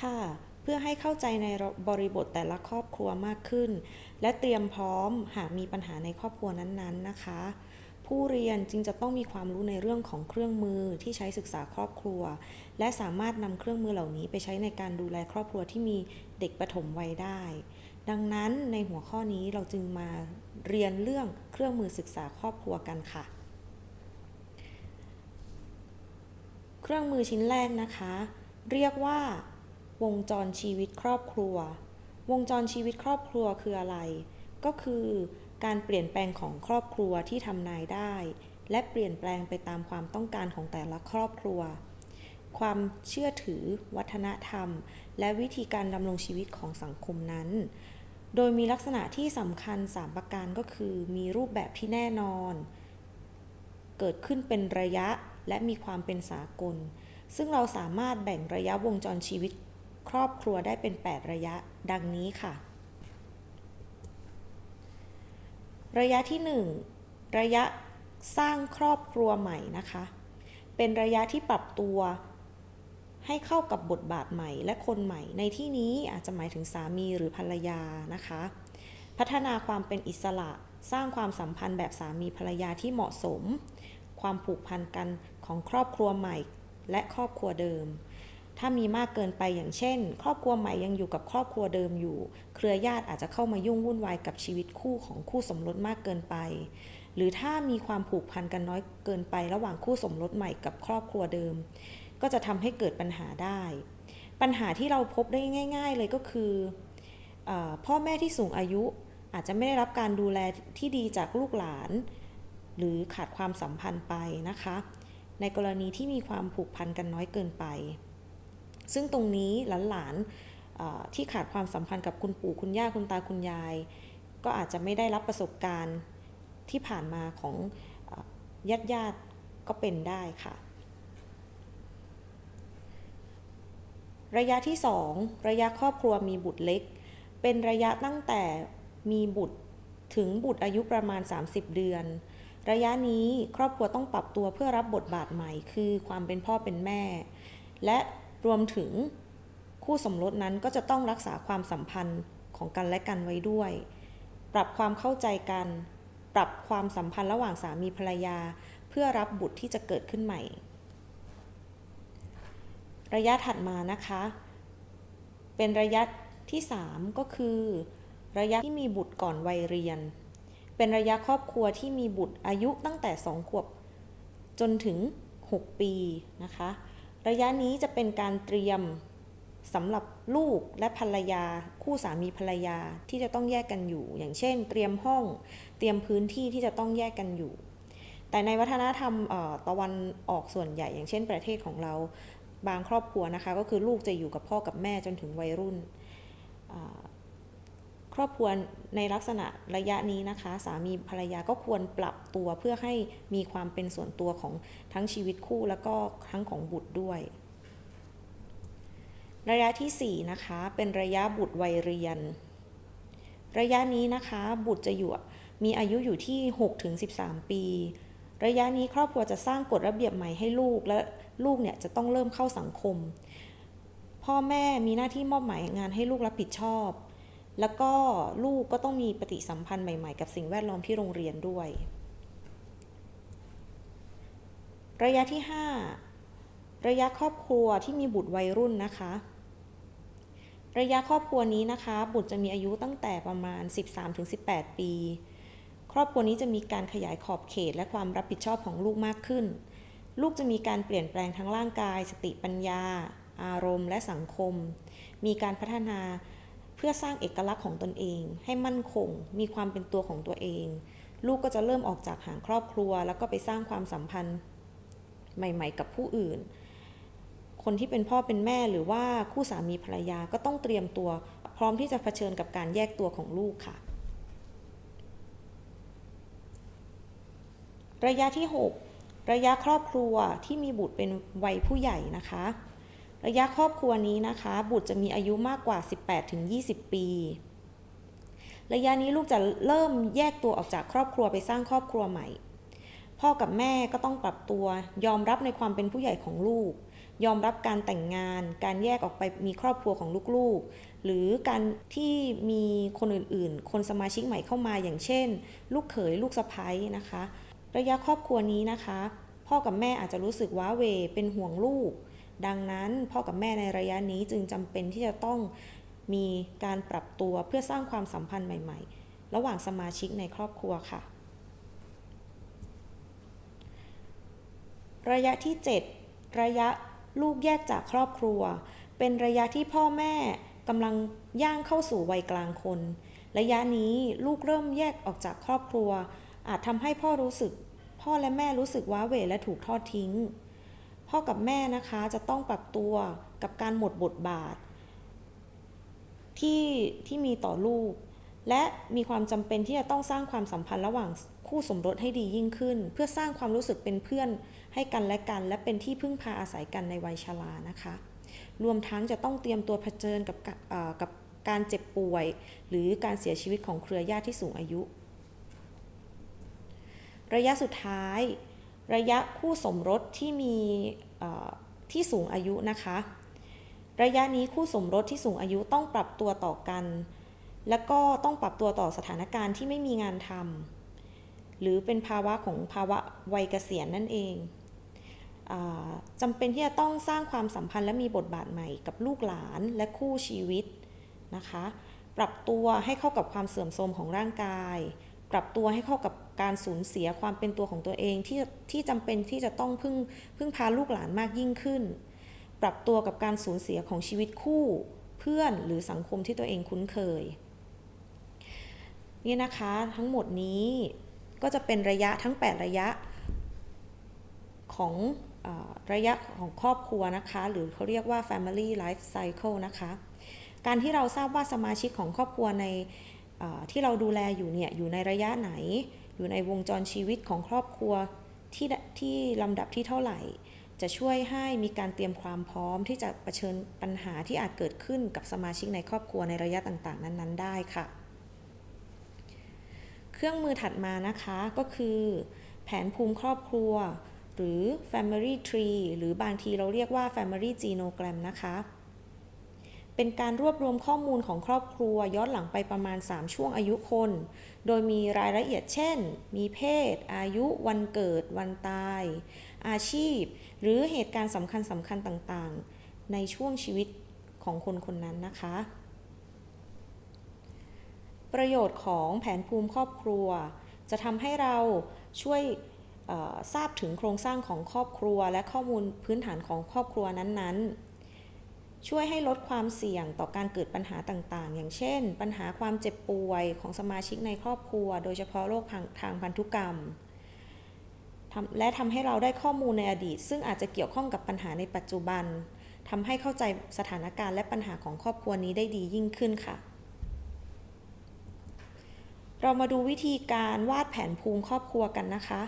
ค่ะ เพื่อให้เข้าใจในบริบทแต่ละครอบครัวมากขึ้น และเตรียมพร้อมหากมีปัญหาในครอบครัวนั้นๆนะคะ ผู้เรียนจึงจะต้องมีความรู้ในเรื่องของเครื่องมือที่ใช้ศึกษาครอบครัว และสามารถนำเครื่องมือเหล่านี้ไปใช้ในการดูแลครอบครัวที่มีเด็กปฐมวัยได้ ดังนั้นในหัวข้อนี้เราจึงมาเรียนเรื่องเครื่องมือศึกษาครอบครัวกันค่ะเครื่องมือชิ้นแรกนะคะ เรียกว่า วงจรชีวิตครอบครัว วงจรชีวิตครอบครัวคืออะไร ก็คือการเปลี่ยนแปลงของครอบครัวที่ทำนายได้ และเปลี่ยนแปลงไปตามความต้องการของแต่ละครอบครัว ความเชื่อถือ วัฒนธรรม และวิธีการดำรงชีวิตของสังคมนั้น โดยมีลักษณะที่สำคัญ 3 ประการก็คือ มีรูปแบบที่แน่นอน เกิดขึ้นเป็นระยะและมีความเป็นสากล ซึ่งเราสามารถแบ่งระยะวงจรชีวิต ครอบครัวได้เป็น 8 ระยะ ดังนี้ค่ะ ระยะที่ 1 ระยะสร้างครอบครัวใหม่นะคะ เป็นระยะที่ปรับตัวให้เข้ากับบทบาทใหม่และคนใหม่ ในที่นี้อาจจะหมายถึงสามีหรือภรรยานะคะ พัฒนาความเป็นอิสระสร้างความสัมพันธ์แบบสามีภรรยาที่เหมาะสม ความผูกพันกันของครอบครัวใหม่ และครอบครัวเดิม ถ้ามีมากเกินไปอย่างเช่น ครอบครัวใหม่ยังอยู่กับครอบครัวเดิมอยู่ เครือญาติอาจจะเข้ามายุ่งวุ่นวายกับชีวิตคู่ของคู่สมรสมากเกินไป หรือถ้ามีความผูกพันกันน้อยเกินไประหว่างคู่สมรสใหม่กับครอบครัวเดิม ก็จะทำให้เกิดปัญหาได้ ปัญหาที่เราพบได้ง่าย ๆ เลยก็คือเออพ่อแม่ที่สูงอายุอาจจะไม่ได้รับการดูแลที่ดีจากลูกหลาน หรือขาดความสัมพันธ์ไปนะคะ ในกรณีที่มีความผูกพันกันน้อยเกินไป ซึ่งตรงนี้หลานๆที่ขาดความสัมพันธ์กับคุณปู่คุณย่าคุณตาคุณยาย ก็อาจจะไม่ได้รับประสบการณ์ที่ผ่านมาของญาติญาติก็เป็นได้ค่ะ ระยะที่ 2 ระยะครอบครัวมีบุตรเล็ก เป็นระยะตั้งแต่มีบุตรถึงบุตรอายุประมาณ 30 เดือน ระยะนี้ครอบครัวต้องปรับตัวเพื่อรับบทบาทใหม่ คือความเป็นพ่อเป็นแม่ และ รวมถึงคู่สมรสนั้นก็จะต้องรักษาความสัมพันธ์ของกันและกันไว้ด้วย ปรับความเข้าใจกัน ปรับความสัมพันธ์ระหว่างสามีภรรยา เพื่อรับบุตรที่จะเกิดขึ้นใหม่ ระยะถัดมานะคะ เป็นระยะที่ 3 ก็คือ ระยะที่มีบุตรก่อนวัยเรียน เป็นระยะครอบครัวที่มีบุตรอายุตั้งแต่ 2 ขวบ จนถึง 6 ปีนะคะ ระยะนี้จะเป็นการเตรียมสำหรับลูกและภรรยา คู่สามีภรรยาที่จะต้องแยกกันอยู่ อย่างเช่น เตรียมห้อง เตรียมพื้นที่ที่จะต้องแยกกันอยู่ แต่ในวัฒนธรรมตะวันออกส่วนใหญ่ อย่างเช่น ประเทศของเราบางครอบครัวนะคะ ก็คือลูกจะอยู่กับพ่อกับแม่จนถึงวัยรุ่น ครอบครัวในลักษณะระยะนี้นะคะ สามีภรรยาก็ควรปรับตัวเพื่อให้มีความเป็นส่วนตัวของทั้งชีวิตคู่แล้วก็ทั้งของบุตรด้วย ระยะที่ 4 นะคะ เป็นระยะบุตรวัยเรียน ระยะนี้นะคะ บุตรจะอยู่มีอายุอยู่ที่6ถึง13 ปี ระยะนี้ครอบครัวจะสร้างกฎระเบียบใหม่ให้ลูกและลูกเนี่ยจะต้องเริ่มเข้าสังคม พ่อแม่มีหน้าที่มอบหมายงานให้ลูกรับผิดชอบ แล้วก็ลูกก็ต้องมีปฏิสัมพันธ์ใหม่ ๆ กับสิ่งแวดล้อมที่โรงเรียนด้วย ระยะที่ 5 ระยะครอบครัวที่มีบุตรวัยรุ่นนะคะ ระยะครอบครัวนี้นะคะ บุตรจะมีอายุตั้งแต่ประมาณ 13-18 ปี ครอบครัวนี้จะมีการขยายขอบเขตและความรับผิดชอบของลูกมากขึ้น ลูกจะมีการเปลี่ยนแปลงทั้งร่างกาย สติปัญญา อารมณ์ และสังคม มีการพัฒนา พื่อสร้างเอกลักษณ์ของตนเอง ให้มั่นคง มีความเป็นตัวของตัวเอง ลูกก็จะเริ่มออกจากห่างครอบครัว แล้วก็ไปสร้างความสัมพันธ์ใหม่ ๆ กับผู้อื่น คนที่เป็นพ่อเป็นแม่หรือว่าคู่สามีภรรยาก็ต้องเตรียมตัว พร้อมที่จะเผชิญกับการแยกตัวของลูกค่ะ ระยะที่ 6 ระยะครอบครัวที่มีบุตรเป็นวัยผู้ใหญ่นะคะ ระยะครอบครัวนี้นะคะ บุตรจะมีอายุมากกว่า 18-20 ปี ระยะนี้ลูกจะเริ่มแยกตัวออกจากครอบครัวไปสร้างครอบครัวใหม่ พ่อกับแม่ก็ต้องปรับตัวยอมรับในความเป็นผู้ใหญ่ของลูก ยอมรับการแต่งงาน การแยกออกไปมีครอบครัวของลูกๆ หรือการที่มีคนอื่นๆ คนสมาชิกใหม่เข้ามาอย่างเช่น ลูกเขยลูกสะใภ้นะคะ ระยะครอบครัวนี้นะคะ พ่อกับแม่อาจจะรู้สึกว้าเวเป็นห่วงลูก ดังนั้นพ่อกับแม่ในระยะนี้จึงจำเป็นที่จะต้องมีการปรับตัวเพื่อสร้างความสัมพันธ์ใหม่ๆ ระหว่างสมาชิกในครอบครัวค่ะ ระยะที่ 7 ระยะลูกแยกจากครอบครัว เป็นระยะที่พ่อแม่กำลังย่างเข้าสู่วัยกลางคน ระยะนี้ลูกเริ่มแยกออกจากครอบครัว อาจทำให้พ่อรู้สึก พ่อและแม่รู้สึกว้าเหวและถูกทอดทิ้ง พ่อกับแม่นะคะจะต้องปรับตัวกับการหมดบทบาท ที่ที่มีต่อลูก และมีความจำเป็นที่จะต้องสร้างความสัมพันธ์ระหว่างคู่สมรสให้ดียิ่งขึ้น เพื่อสร้างความรู้สึกเป็นเพื่อนให้กันและกัน และเป็นที่พึ่งพาอาศัยกันในวัยชรานะคะ รวมทั้งจะต้องเตรียมตัวเผชิญกับกับการเจ็บป่วย หรือการเสียชีวิตของเครือญาติที่สูงอายุ ระยะสุดท้าย ระยะคู่สมรสที่มีที่สูงอายุนะคะ ระยะนี้คู่สมรสที่สูงอายุต้องปรับตัวต่อกัน และก็ต้องปรับตัวต่อสถานการณ์ที่ไม่มีงานทำหรือเป็นภาวะของภาวะวัยเกษียณนั่นเองจำเป็นที่จะต้องสร้างความสัมพันธ์และมีบทบาทใหม่กับลูกหลานและคู่ชีวิตนะคะ ปรับตัวให้เข้ากับความเสื่อมโทรมของร่างกาย ปรับตัวให้เข้ากับ การสูญเสียความเป็นตัวของตัวเองที่ที่จำเป็นที่จะต้องพึ่งพึ่งพาลูกหลานมากยิ่งขึ้น ปรับตัวกับการสูญเสียของชีวิตคู่ เพื่อนหรือสังคมที่ตัวเองคุ้นเคยนี่นะคะทั้งหมดนี้ก็จะเป็นระยะทั้ง 8 ระยะของอระยะของครอบครัวนะคะ หรือเขาเรียกว่า family life cycle นะคะ การที่เราทราบว่าสมาชิกของครอบครัวในที่เราดูแลอยู่เนี่ยอยู่ในระยะไหน อยู่ในวงจรชีวิตของครอบครัวที่ที่ลำดับที่เท่าไหร่ จะช่วยให้มีการเตรียมความพร้อมที่จะะเผชิญปัญหาที่อาจเกิดขึ้นกับสมาชิกในครอบครัวในระยะต่างๆ นั้น ๆ ได้ค่ะ เครื่องมือถัดมานะคะก็คือ แผนภูมิครอบครัว หรือ family tree หรือบางทีเราเรียกว่า family genogram นะคะ เป็นการรวบรวมข้อมูลของครอบครัวย้อนหลังไปประมาณ 3 ช่วงอายุคน โดยมีรายละเอียดเช่น มีเพศ อายุ วันเกิด วันตาย อาชีพ หรือเหตุการณ์สำคัญสำคัญต่างๆ ในช่วงชีวิตของคนคนนั้นนะคะ ประโยชน์ของแผนภูมิครอบครัว จะทำให้เราช่วยทราบถึงโครงสร้างของครอบครัวและข้อมูลพื้นฐานของครอบครัวนั้นๆ ช่วยให้ลดความเสี่ยงต่อการเกิดปัญหาต่างๆ อย่างเช่น ปัญหาความเจ็บป่วยของสมาชิกในครอบครัว โดยเฉพาะโรคทางทางพันธุกรรม และทำให้เราได้ข้อมูลในอดีต ซึ่งอาจจะเกี่ยวข้องกับปัญหาในปัจจุบันทำให้เข้าใจสถานการณ์และปัญหาของครอบครัวนี้ได้ดียิ่งขึ้นค่ะ เรามาดูวิธีการวาดแผนภูมิครอบครัวกันนะคะ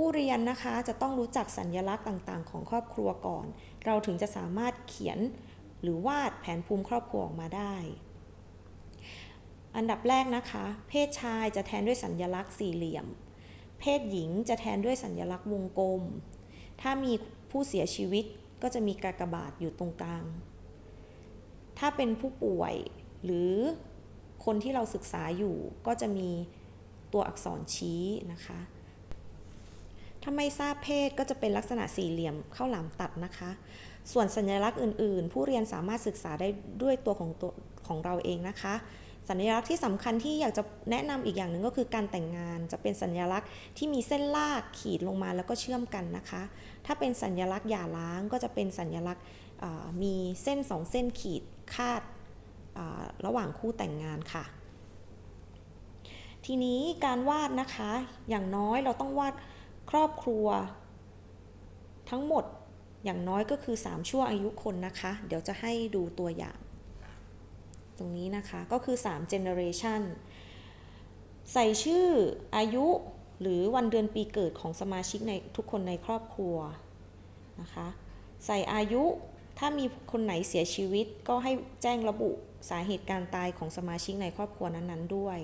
ผู้เรียนนะคะจะต้องรู้จักสัญญลักษณ์ต่างๆ ของครอบครัวก่อน เราถึงจะสามารถเขียนหรือวาดแผนภูมิครอบครัวออกมาได้ อันดับแรกนะคะ เพศชายจะแทนด้วยสัญลักษณ์สี่เหลี่ยม เพศหญิงจะแทนด้วยสัญลักษณ์วงกลม ถ้ามีผู้เสียชีวิตก็จะมีกากบาทอยู่ตรงกลาง ถ้าเป็นผู้ป่วยหรือคนที่เราศึกษาอยู่ก็จะมีตัวอักษรชี้นะคะ ถ้าไม่ทราบเพศก็จะเป็นลักษณะสี่เหลี่ยมเข้าหลามตัดนะคะ ส่วนสัญลักษณ์อื่น ๆ ผู้เรียนสามารถศึกษาได้ด้วยตัวของตัวของเราเองนะคะ สัญลักษณ์ที่สำคัญที่อยากจะแนะนำอีกอย่างหนึ่งก็คือการแต่งงาน จะเป็นสัญลักษณ์ที่มีเส้นลากขีดลงมาแล้วก็เชื่อมกันนะคะ ถ้าเป็นสัญลักษณ์หย่าร้างก็จะเป็นสัญลักษณ์มีเส้นสองเส้นขีดคาดระหว่างคู่แต่งงานค่ะ ทีนี้การวาดนะคะ อย่างน้อยเราต้องวาด ครอบครัว ทั้งหมดอย่างน้อยก็คือ 3 ชั่วอายุคนนะคะ เดี๋ยวจะให้ดูตัวอย่าง ตรงนี้นะคะก็คือ 3 generation ใส่ชื่ออายุหรือวันเดือนปีเกิดของสมาชิกในทุกคนในครอบครัวนะคะ ใส่อายุถ้ามีคนไหนเสียชีวิตก็ให้แจ้งระบุสาเหตุการตายของสมาชิกในครอบครัวนั้นๆด้วย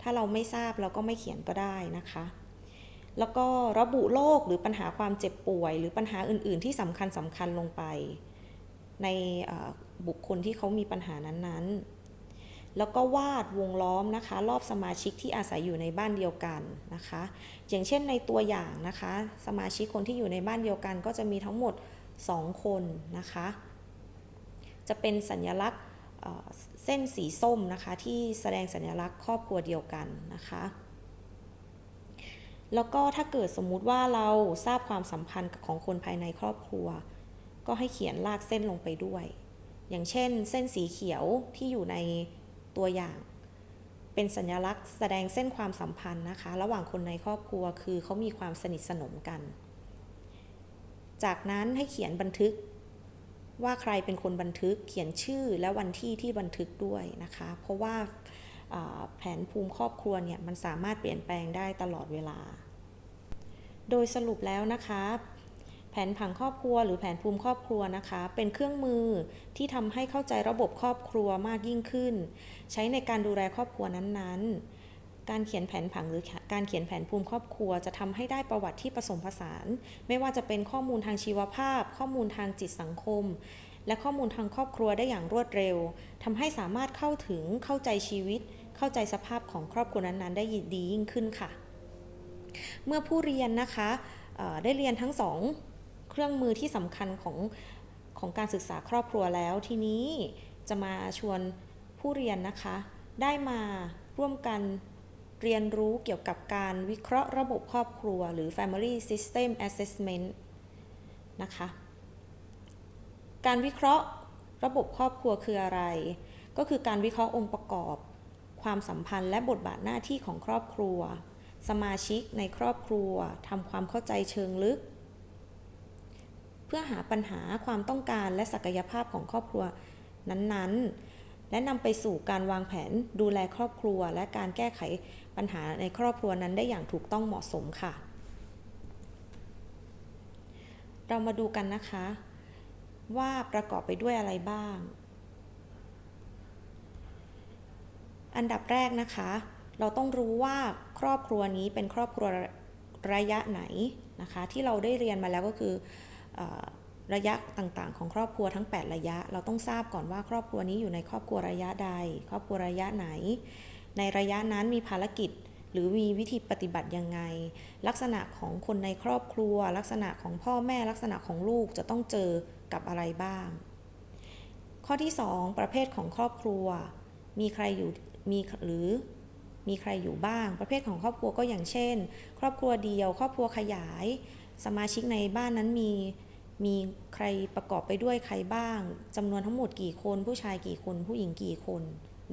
ถ้าเราไม่ทราบเราก็ไม่เขียนก็ได้นะคะ แล้วก็ระบุโรคหรือปัญหาความเจ็บป่วย หรือปัญหาอื่น ๆ ที่สำคัญสำคัญลงไป ในบุคคลที่เขามีปัญหานั้น ๆ แล้วก็วาดวงล้อมนะคะ รอบสมาชิกที่อาศัยอยู่ในบ้านเดียวกันนะคะ อย่างเช่นในตัวอย่างนะคะ สมาชิกคนที่อยู่ในบ้านเดียวกัน ก็จะมีทั้งหมด 2 คนนะคะ จะเป็นสัญลักษณ์เอ่อเส้นสีส้มนะคะที่แสดงสัญลักษณ์ครอบครัวเดียวกันนะคะ แล้วก็ถ้าเกิดสมมุติว่าเราทราบความสัมพันธ์ของคนภายในครอบครัว ก็ให้เขียนลากเส้นลงไปด้วย อย่างเช่น เส้นสีเขียวที่อยู่ในตัวอย่าง เป็นสัญลักษณ์แสดงเส้นความสัมพันธ์นะคะ ระหว่างคนในครอบครัวคือเขามีความสนิทสนมกัน จากนั้นให้เขียนบันทึกว่าใครเป็นคนบันทึกเขียนชื่อและวันที่ที่บันทึกด้วยนะคะ เพราะว่าอ่า แผนภูมิครอบครัวเนี่ยมันสามารถเปลี่ยนแปลงได้ตลอดเวลา โดยสรุปแล้วนะคะแผนผังครอบครัวหรือแผนภูมิครอบครัวนะคะ เป็นเครื่องมือที่ทำให้เข้าใจระบบครอบครัวมากยิ่งขึ้น ใช้ในการดูแลครอบครัวนั้นๆ การเขียนแผนผังหรือการเขียนแผนภูมิครอบครัว จะทำให้ได้ประวัติที่ผสมผสาน ไม่ว่าจะเป็นข้อมูลทางชีวภาพ ข้อมูลทางจิตสังคม และข้อมูลทางครอบครัวได้อย่างรวดเร็วทำให้สามารถเข้าถึงเข้าใจชีวิต เข้าใจสภาพของครอบครัวนั้นๆ ได้ดียิ่งขึ้นค่ะ เมื่อผู้เรียนนะคะได้เรียนทั้งสองเครื่องมือที่สำคัญของของการศึกษาครอบครัวแล้วทีนี้จะมาชวนผู้เรียนนะคะ ได้มาร่วมกันเรียนรู้เกี่ยวกับการวิเคราะห์ระบบครอบครัว หรือ Family System Assessment นะคะ การวิเคราะห์ระบบครอบครัวคืออะไร ก็คือการวิเคราะห์องค์ประกอบ ความสัมพันธ์และบทบาทหน้าที่ของครอบครัว สมาชิกในครอบครัวทำความเข้าใจเชิงลึก เพื่อหาปัญหาความต้องการและศักยภาพของครอบครัวนั้นๆ และนำไปสู่การวางแผนดูแลครอบครัว และการแก้ไขปัญหาในครอบครัวนั้นได้อย่างถูกต้องเหมาะสมค่ะ เรามาดูกันนะคะ ว่าประกอบไปด้วยอะไรบ้าง อันดับแรกนะคะ เราต้องรู้ว่าครอบครัวนี้เป็นครอบครัวระยะไหนนะคะ ที่เราได้เรียนมาแล้วก็คือออระยะต่างๆ ของครอบครัวทั้ง 8 ระยะ เราต้องทราบก่อนว่าครอบครัวนี้อยู่ในครอบครัวระยะใด ครอบครัวระยะไหน ในระยะนั้นมีภารกิจหรือมีวิธีปฏิบัติยังไง ลักษณะของคนในครอบครัว ลักษณะของพ่อแม่ลักษณะของลูกจะต้องเจอ กับอะไรบ้าง ข้อที่ 2 ประเภทของครอบครัว มีใครอยู่มีหรือมีใครอยู่บ้าง ประเภทของครอบครัวก็อย่างเช่น ครอบครัวเดียว ครอบครัวขยาย สมาชิกในบ้านนั้นมีมีใครประกอบไปด้วยใครบ้างจำนวนทั้งหมดกี่คน ผู้ชายกี่คน ผู้หญิงกี่คน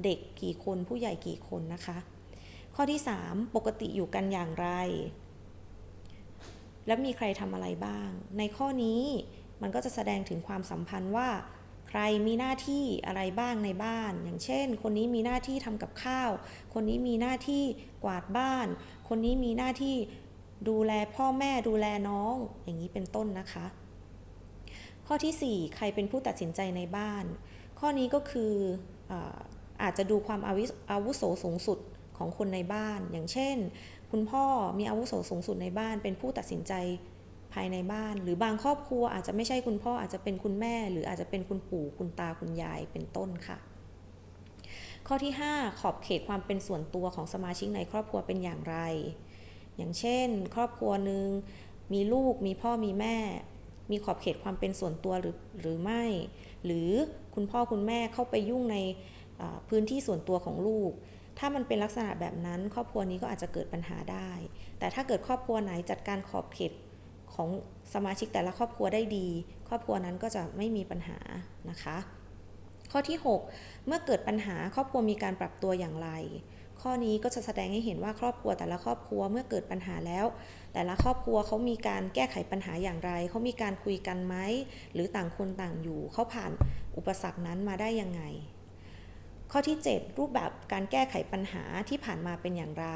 เด็กกี่คน ผู้ใหญ่กี่คนนะคะ ข้อที่ 3 ปกติอยู่กันอย่างไร และมีใครทำอะไรบ้าง ในข้อนี้ มันก็จะแสดงถึงความสัมพันธ์ว่า ใครมีหน้าที่อะไรบ้างในบ้าน อย่างเช่น คนนี้มีหน้าที่ทำกับข้าว คนนี้มีหน้าที่กวาดบ้าน คนนี้มีหน้าที่ดูแลพ่อแม่ดูแลน้อง อย่างนี้เป็นต้นนะคะ ข้อที่ 4 ใครเป็นผู้ตัดสินใจในบ้าน ข้อนี้ก็คืออาอาจจะดูความอาวอาวุโสสูงสุดของคนในบ้าน อย่างเช่น คุณพ่อมีอาวุโสสูงสุดในบ้าน เป็นผู้ตัดสินใจ ภายในบ้าน หรือบางครอบครัวอาจจะไม่ใช่คุณพ่ออาจจะเป็นคุณแม่ หรืออาจจะเป็นคุณปู่คุณตาคุณยายเป็นต้นค่ะ ข้อที่ 5 ขอบเขตความเป็นส่วนตัวของสมาชิกในครอบครัวเป็นอย่างไร อย่างเช่น ครอบครัวหนึ่งมีลูกมีพ่อมีแม่ มีขอบเขตความเป็นส่วนตัวหรือหรือไม่ หรือคุณพ่อคุณแม่เข้าไปยุ่งในพื้นที่ส่วนตัวของลูก ถ้ามันเป็นลักษณะแบบนั้น ครอบครัวนี้ก็อาจจะเกิดปัญหาได้ แต่ถ้าเกิดครอบครัวไหนจัดการขอบเขต ของสมาชิกแต่ละครอบครัวได้ดี ครอบครัวนั้นก็จะไม่มีปัญหานะคะ ข้อที่ 6 เมื่อเกิดปัญหาครอบครัวมีการปรับตัวอย่างไร ข้อนี้ก็จะแสดงให้เห็นว่าครอบครัวแต่ละครอบครัวเมื่อเกิดปัญหาแล้ว แต่ละครอบครัวเขามีการแก้ไขปัญหาอย่างไรเขามีการคุยกันไหมหรือต่างคนต่างอยู่เขาผ่านอุปสรรคนั้นมาได้ยังไงข้อที่ 7 รูปแบบการแก้ไขปัญหาที่ผ่านมาเป็นอย่างไร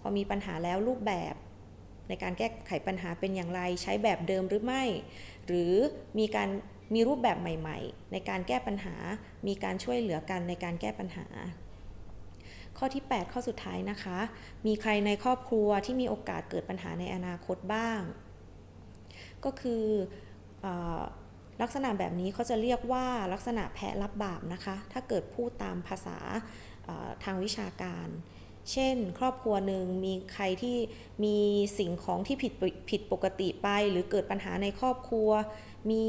พอมีปัญหาแล้วรูปแบบ ในการแก้ไขปัญหาเป็นอย่างไร ใช้แบบเดิมหรือไม่ หรือมีการมีรูปแบบใหม่ ๆ ในการแก้ปัญหา มีการช่วยเหลือกันในการแก้ปัญหา ข้อที่ 8 ข้อสุดท้ายนะคะ มีใครในครอบครัวที่มีโอกาสเกิดปัญหาในอนาคตบ้าง ก็คืออลักษณะแบบนี้เขาจะเรียกว่าลักษณะแพ้รับบาปนะคะ ถ้าเกิดพูดตามภาษาทางวิชาการ เช่น ครอบครัวหนึ่งมีใครที่มีสิ่งของที่ผิดปผิดปกติไป หรือเกิดปัญหาในครอบครัว มี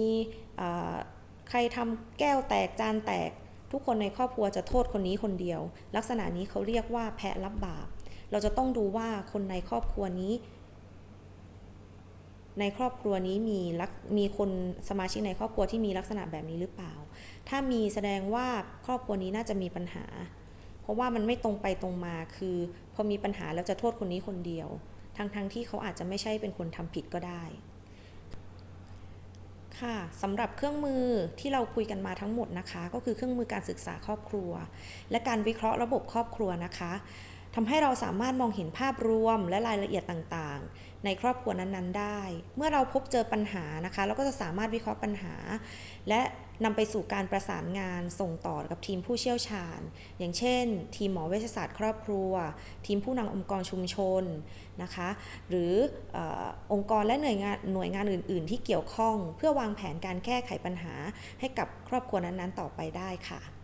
ใครทำแก้วแตกจานแตก ทุกคนในครอบครัวจะโทษคนนี้คนเดียว ลักษณะนี้เขาเรียกว่าแพะรับบาป เราจะต้องดูว่าคนในครอบครัวนี้ ในครอบครัวนี้มีลักมีคนสมาชิกในครอบครัวที่มีลักษณะแบบนี้หรือเปล่า ถ้ามีแสดงว่าครอบครัวนี้น่าจะมีปัญหา เพราะว่ามันไม่ตรงไปตรงมาคือ พอมีปัญหาแล้วจะโทษคนนี้คนเดียว ทั้งๆทที่เขาอาจจะไม่ใช่เป็นคนทำผิดก็ได้ ค่ะสำหรับเครื่องมือที่เราคุยกันมาทั้งหมดนะคะ ก็คือเครื่องมือการศึกษาครอบครัว และการวิเคราะห์ระบบครอบครัวนะคะ ทำให้เราสามารถมองเห็นภาพรวมและรายละเอียดต่างๆ ในครอบครัวนั้นๆ ได้ เมื่อเราพบเจอปัญหานะคะ เราก็จะสามารถวิเคราะห์ปัญหา และนำไปสู่การประสานงานส่งต่อกับทีมผู้เชี่ยวชาญ อย่างเช่น ทีมหมอเวชศาสตร์ครอบครัว ทีมผู้นำองค์กรชุมชนนะคะ หรืออองค์กรและหน่วยงานหน่วยงานอื่น ๆ ที่เกี่ยวข้อง เพื่อวางแผนการแก้ไขปัญหาให้กับครอบครัวนั้นๆ ต่อไปได้ค่ะ